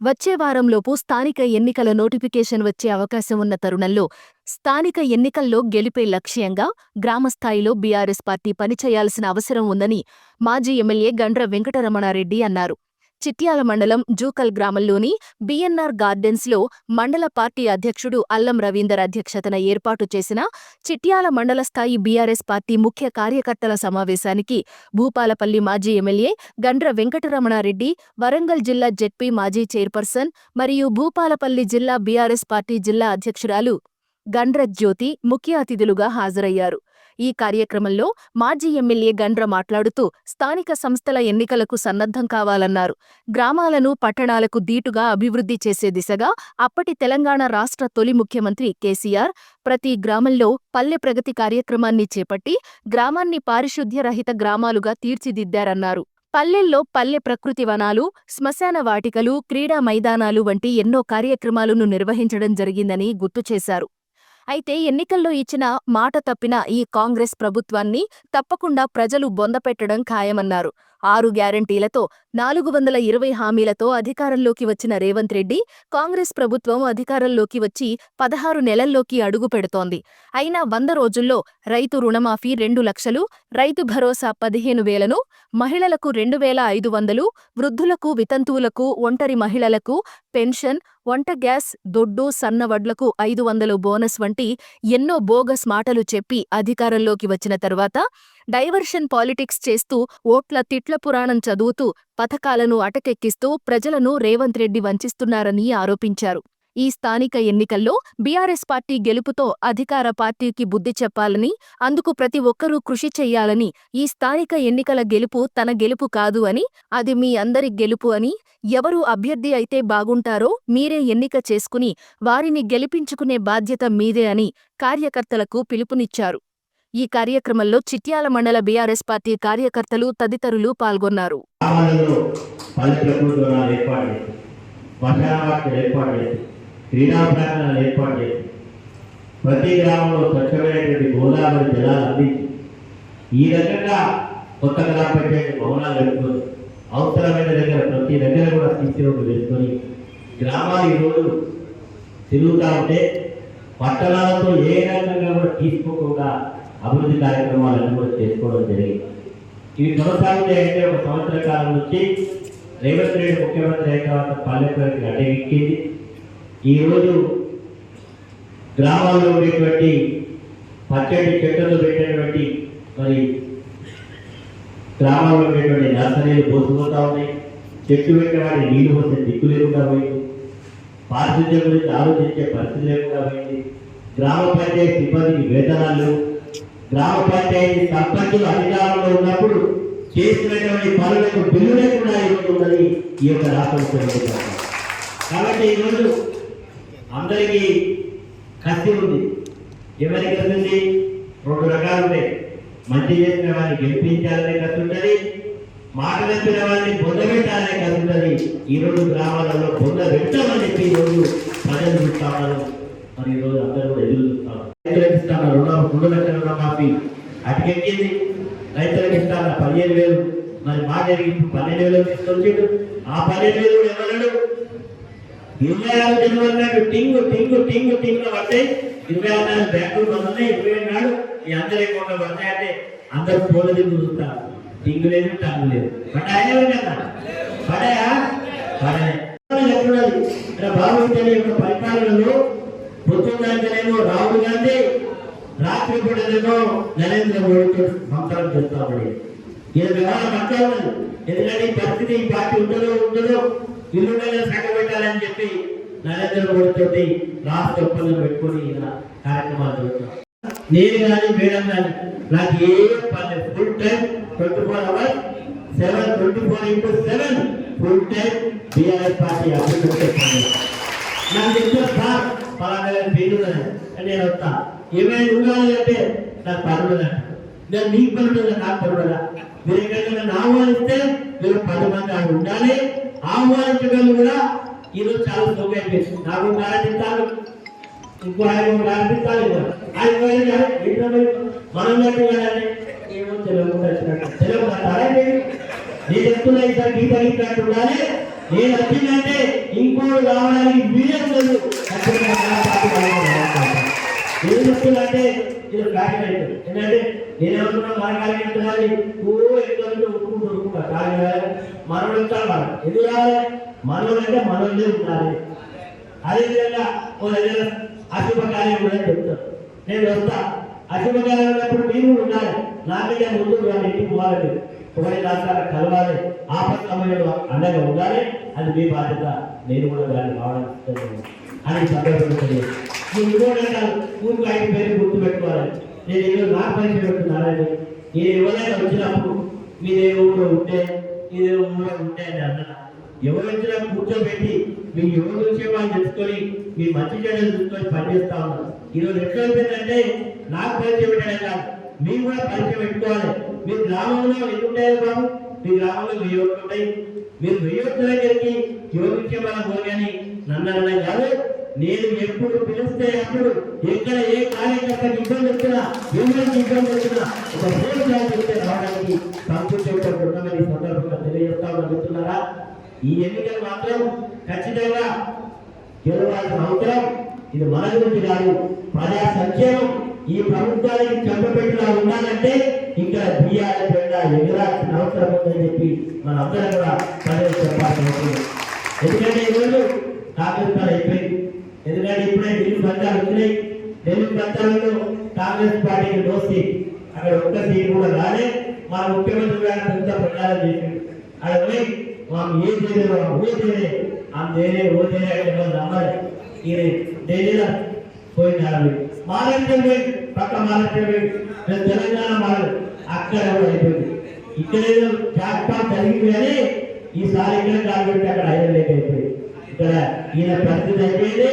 వచ్చే వారంలోపు స్థానిక ఎన్నికల నోటిఫికేషన్ వచ్చే అవకాశం ఉన్న తరుణంలో స్థానిక ఎన్నికల్లో గెలిపే లక్ష్యంగా గ్రామస్థాయిలో బీఆర్ఎస్ పార్టీ పనిచేయాల్సిన అవసరం ఉందని మాజీ ఎమ్మెల్యే గండ్ర వెంకటరమణారెడ్డి అన్నారు. చిట్యాల మండలం జూకల్ గ్రామంలోని బీఎన్ఆర్ గార్డెన్స్లో మండల పార్టీ అధ్యక్షుడు అల్లం రవీందర్ అధ్యక్షతన ఏర్పాటు చేసిన చిట్యాల మండల స్థాయి బీఆర్ఎస్ పార్టీ ముఖ్య కార్యకర్తల సమావేశానికి భూపాలపల్లి మాజీ ఎమ్మెల్యే గండ్ర వెంకటరమణారెడ్డి వరంగల్ జిల్లా జెడ్పీ మాజీ చైర్పర్సన్ మరియు భూపాలపల్లి జిల్లా బీఆర్ఎస్ పార్టీ జిల్లా అధ్యక్షురాలు గండ్ర జ్యోతి ముఖ్య అతిథులుగా హాజరయ్యారు. ఈ కార్యక్రమంలో మాజీ ఎమ్మెల్యే గండ్ర మాట్లాడుతూ స్థానిక సంస్థల ఎన్నికలకు సన్నద్ధం కావాలన్నారు. గ్రామాలను పట్టణాలకు దీటుగా అభివృద్ధి చేసే దిశగా అప్పటి తెలంగాణ రాష్ట్ర తొలి ముఖ్యమంత్రి కేసీఆర్ ప్రతి గ్రామంలో పల్లె ప్రగతి కార్యక్రమాన్ని చేపట్టి గ్రామాన్ని పారిశుధ్యరహిత గ్రామాలుగా తీర్చిదిద్దారన్నారు. పల్లెల్లో పల్లె ప్రకృతి వనాలు శ్మశాన వాటికలు క్రీడా మైదానాలు వంటి ఎన్నో కార్యక్రమాలను నిర్వహించడం జరిగిందని గుర్తు చేశారు. అయితే ఎన్నికల్లో ఇచ్చిన మాట తప్పిన ఈ కాంగ్రెస్ ప్రభుత్వాన్ని తప్పకుండా ప్రజలు బొందపెట్టడం ఖాయమన్నారు. ఆరు గ్యారంటీలతో నాలుగు వందల ఇరవై హామీలతో అధికారంలోకి వచ్చిన రేవంత్ రెడ్డి కాంగ్రెస్ ప్రభుత్వం అధికారంలోకి వచ్చి పదహారు నెలల్లోకి అడుగు పెడుతోంది. అయినా వంద రోజుల్లో రైతు రుణమాఫీ రెండు లక్షలు రైతు భరోసా పదిహేను వేలను మహిళలకు రెండు వేల ఐదు వందలు వృద్ధులకు వితంతువులకు ఒంటరి మహిళలకు పెన్షన్ వంట గ్యాస్ దొడ్డు సన్నవడ్లకు ఐదు వందలు బోనస్ వంటి ఎన్నో బోగస్ మాటలు చెప్పి అధికారంలోకి వచ్చిన తరువాత డైవర్షన్ పాలిటిక్స్ చేస్తూ ఓట్ల తిట్ల పురాణం చదువుతూ పథకాలను అటకెక్కిస్తూ ప్రజలను రేవంత్ రెడ్డి వంచిస్తున్నారని ఆరోపించారు. ఈ స్థానిక ఎన్నికల్లో బీఆర్ఎస్ పార్టీ గెలుపుతో అధికార పార్టీకి బుద్ధి చెప్పాలని అందుకు ప్రతి ఒక్కరూ కృషి చెయ్యాలని ఈ స్థానిక ఎన్నికల గెలుపు తన గెలుపు కాదు అని అది మీ అందరి గెలుపు అని ఎవరు అభ్యర్థి అయితే బాగుంటారో మీరే ఎన్నిక చేసుకుని వారిని గెలిపించుకునే బాధ్యత మీదే అని కార్యకర్తలకు పిలుపునిచ్చారు. ఈ కార్యక్రమంలో చిట్యాల మండల బీఆర్ఎస్ పార్టీ కార్యకర్తలు తదితరులు పాల్గొన్నారు. ప్రతి గ్రామంలో స్వచ్ఛమైనటువంటి గోదావరి జలాలు అందించి ఈ రకంగా కొత్త గ్రామ పంచాయతీ భవనాలు పెట్టుకొని అవసరమైన దగ్గర ప్రతి దగ్గర కూడా సీసీ రోడ్డు వేసుకొని గ్రామాలు ఈరోజు తిరుగుతూ ఉంటే పట్టణాలతో ఏ రకంగా కూడా తీసుకోకుండా అభివృద్ధి కార్యక్రమాలన్నీ కూడా చేసుకోవడం జరిగింది. ఇవి కొనసాగితే అంటే ఒక సంవత్సర కాలం నుంచి రేవంత్ రెడ్డి ముఖ్యమంత్రి అయిన తర్వాత పల్లె ప్రగతికి ఈరోజు గ్రామాల్లో ఉండేటువంటి పచ్చడి చెట్లతో పెట్టినటువంటి మరి గ్రామాల్లో ఉండేటువంటి నర్సరీలు పోసిపోతా ఉన్నాయి. చెట్టు పెట్టిన వాడి నీళ్ళు పోసే దిక్కు లేకుండా పోయింది. పారిశుద్ధ్యం గురించి ఆలోచించే పరిస్థితి లేకుండా పోయింది. గ్రామ పంచాయతీ సిబ్బందికి వేతనాలు గ్రామ పంచాయతీ సర్పంచులు అధికారంలో ఉన్నప్పుడు చేసినటువంటి పనులకు బిల్లులే కూడా ఈరోజు ఉన్నది ఈ యొక్క రాష్ట్ర ముఖ్యమంత్రి కాబట్టి ఈరోజు అందరికీ కత్తి ఉంది. ఎవరి కత్తి ఉంది? రెండు రకాలు ఉన్నాయి మంచి చేసిన వారిని గెలిపించాలనే కత్తి ఉంటుంది. మాట తప్పిన వారిని పొందబెట్టాలనే కత్తి ఉంటుంది. ఈరోజు గ్రామాలలో పొందబెట్టామని చెప్పి ఈరోజు ప్రజలు చూస్తామని మరి ఈరోజు అందరూ ఎదురు రైతులకు ఇస్తాను. రుణం రెండు లక్షల రుణమాఫీ. అటుకెక్కింది రైతులకు ఇస్తాను. పదిహేను వేలు. మరి మా జరిగి పన్నెండు వేలు తీసుకొచ్చిండు ఆ పన్నెండు వేలు కూడా ఎవరు ఇరవై ఆరు జనవరి నాడు టింగు టింగు టింగు టింగు పడితే ఇరవై ఆరు నాడు బ్యాంకులు బంద్ ఇరవై ఏడు నాడు ఈ అందరి అకౌంట్లో పడతాయంటే అందరూ ఫోన్లు దిగు చూస్తారు. టింగు లేదు టంగు లేదు. పడ్డాయా కదా పడాయా పడాయి చెప్తున్నది ఇక్కడ భావించని పరిపాలనలో పొద్దున్నేమో రాహుల్ గాంధీ రాత్రి పూటనేమో నరేంద్ర మోడీతో సంసారం చేస్తామని ఇది వ్యవహారం అంతా ఉన్నది. ఎందుకంటే ఈ పరిస్థితి ఈ పార్టీ ఉంటుందో ఉంటుందో ఇల్లు సంఘం పెట్టాలని చెప్పి నరేంద్ర మోడీ తోటి రాష్ట్ర ఒప్పందం పెట్టుకొని ఈయన కార్యక్రమాలు జరుగుతున్నాం నేను కానీ మేడం కానీ నాకు ఏ పని full time twenty four hours seven twenty four into seven full time BRS party అభివృద్ధి పని నాకు చెప్తారు సార్ పలానా పేరు నేను వస్తా ఏమైనా ఉండాలి అంటే నాకు పర్వాలేదు నేను మీకు పర్వాలేదు నాకు పర్వాలా మీరు ఎక్కడికి నన్ను ఆహ్వానిస్తే మీరు పది మంది ఆడ ఉండాలి. ఆహ్వానించగలను కూడా. ఈరోజు చాలా సోగా అయిపోయింది నాకు ప్రారంభించాలి ఇంకో ఆయన ప్రారంభించాలి ఆయన మనం కట్టుకోవాలంటే ఏమో తెలియకుండా వచ్చినట్టు. తెలియకుండా నీ చెప్తున్నా ఈసారి గీత ఉండాలి. నేను వచ్చిందంటే ఇంకో ఇంకోటి రావడానికి వీలే ఏం అంటే ఇది కార్యకర్త ఏంటంటే నేనేమనుకున్నా మన కార్యకర్తలని ఓ ఎక్కడ ఒప్పుకుంటూ ఒప్పుకుంటా కాదు మనోడు ఉంటారు మనం ఎందుకు రావాలి మనోడు అంటే మనోళ్ళే ఉండాలి. అదేవిధంగా ఓ దగ్గర అశుభకార్యం కూడా చెప్తాను నేను వస్తా. అశుభకార్యం ఉన్నప్పుడు మీరు ఉండాలి. నాకంటే ముందు వాళ్ళ ఇంటికి పోవాలి. పోయి రాష్ట్రాలు కలవాలి. ఆపద సమయంలో అండగా ఉండాలి. అది మీ బాధ్యత. నేను కూడా దాన్ని రావడం అని సందర్భంగా ఇంకోటి ఊరికి ఐదు పేరు గుర్తు పెట్టుకోవాలి నేను ఏదో నా పరిచయం పెడుతున్నానని నేను ఎవరైనా వచ్చినప్పుడు మీదే ఊళ్ళో ఉంటే ఇదే ఊళ్ళో ఉంటే అని అన్న ఎవరు వచ్చినా కూర్చోబెట్టి మీ ఎవరు వచ్చే వాళ్ళు తెలుసుకొని మీ మంచి చెడ్డలు చూసుకొని పనిచేస్తా ఉన్నారు. ఈరోజు ఎట్లా అయిపోయిందంటే నాకు పరిచయం పెట్టడం కాదు మీరు కూడా పరిచయం పెట్టుకోవాలి మీ గ్రామంలో ఎన్ని ఉంటాయి బాబు? మీ గ్రామంలో వెయ్యి ఒకటి ఉంటాయి. మీరు వెయ్యి ఓట్ల దగ్గరికి ఎవరు ఇచ్చే వాళ్ళ అని నన్ను అన్నా కాదు. నేను ఎప్పుడు పిలిస్తే అప్పుడు ఎక్కడ ఏ కార్యకర్తకి ఇబ్బంది వచ్చినా ఎవరికి ఇబ్బంది వచ్చినా ఒక ఫోన్ కాల్ చేస్తే రావడానికి సంతోషపడుతున్నామని ఈ సందర్భంగా తెలియజేస్తామని అడుగుతున్నారా ఈ ఎన్నికలు మాత్రం ఖచ్చితంగా గెలవాల్సిన అవసరం. ఇది మన గురించి కాదు ప్రజా సంక్షేమం. ఈ ప్రభుత్వానికి చెప్పబెట్టిలా ఉండాలంటే ఇక్కడ బియ్యాల పెద్ద ఎగరాల్సిన అవసరం ఉందని చెప్పి మనందరం కూడా ప్రజలు చెప్పాల్సిన ఎందుకంటే ఈరోజు కాంగ్రెస్ పార్టీ అయిపోయింది. ఎందుకంటే ఇప్పుడే ఢిల్లీ ఫలితాలు వచ్చినాయి. ఢిల్లీ ఫలితాలలో కాంగ్రెస్ పార్టీకి దోస్తి. అక్కడ ఒక్క సీట్ కూడా రాలే. మా ముఖ్యమంత్రి గారు పెద్ద ప్రచారం చేసింది అక్కడ పోయి మనం ఏం చేయలేదు మనం ఊ చేయలే ఆ దేనే ఓ చేయలే అంటే ఎవరు ఈయన ఢిల్లీలో పోయినారు. మహారాష్ట్ర పక్క మహారాష్ట్ర తెలంగాణ మారు అక్కడ కూడా అయిపోయింది. ఇక్కడ ఏదో జాక్పాట్ జరిగింది కానీ ఈసారి ఇక్కడ కాబట్టి అక్కడ ఐదు లేక అయిపోయింది. ఇక్కడ ఈయన పరిస్థితి అయిపోయింది.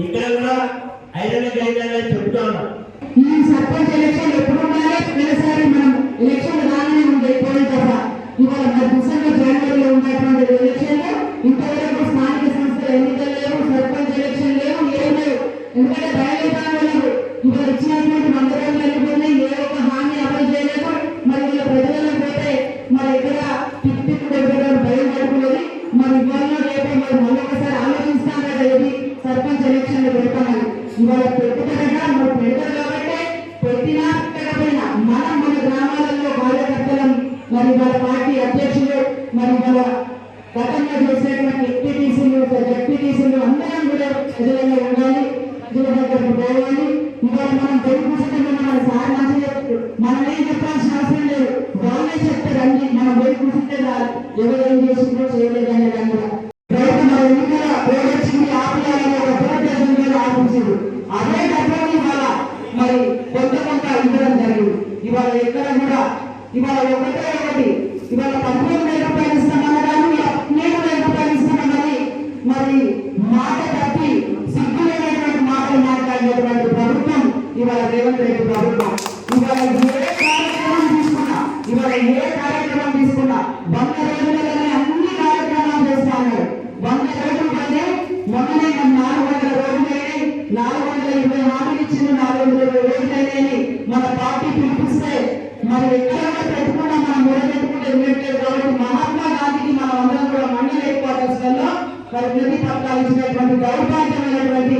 ఇక్కడ కూడా ఐరన్ లేక చెప్తా ఉన్నాం. ఈ సర్పంచ్ ఎలక్షన్ ఎప్పుడు ఉండాలి పోయినసారి మనం ఎలక్షన్ రాగానే ఉంది పోయిన దఫా ఇవాళ మన డిసెంబర్ జనవరిలో ఉన్నటువంటి ఎలక్షన్ ఇంతవరకు స్థానిక సంస్థల ఎన్నికలు ఇవాళ పెట్టుబడిగా నువ్వు పెడతారు ఒకటే ఒకటి ఇవాళ పదిహేను వేల రూపాయలు ఇస్తామన్న కానీ వేల రూపాయలు ఇస్తామన్నది. మరి మాట తప్పి సిగ్గులేనటువంటి మాటలు మాట్లాడినటువంటి ప్రభుత్వం ఇవాళ రేవంత్ రెడ్డి ప్రభుత్వం. ఇవాళ ఏ కార్యక్రమం తీసుకున్నా ఇవాళ ఏ కార్యక్రమం తీసుకున్నా వంద రోజులలోనే అన్ని కార్యక్రమాలు చేస్తా ఉన్నారు. వంద రోజుల మొన్ననే మన నాలుగు వందల రోజులైనాయి నాలుగు వందల ఇరవై హామీలు ఇచ్చిన నాలుగు వందల ఇరవై రోజులైనాయి మన పార్టీ పిలిపిస్తే మరి ఎక్కడ మొదలెట్టుకుంటే కాబట్టి మహాత్మా గాంధీకి మనం అందరం కూడా మండలి హెడ్లో మరి నిధి పత్రాలు ఇచ్చినటువంటి దౌర్భాగ్యమైనటువంటి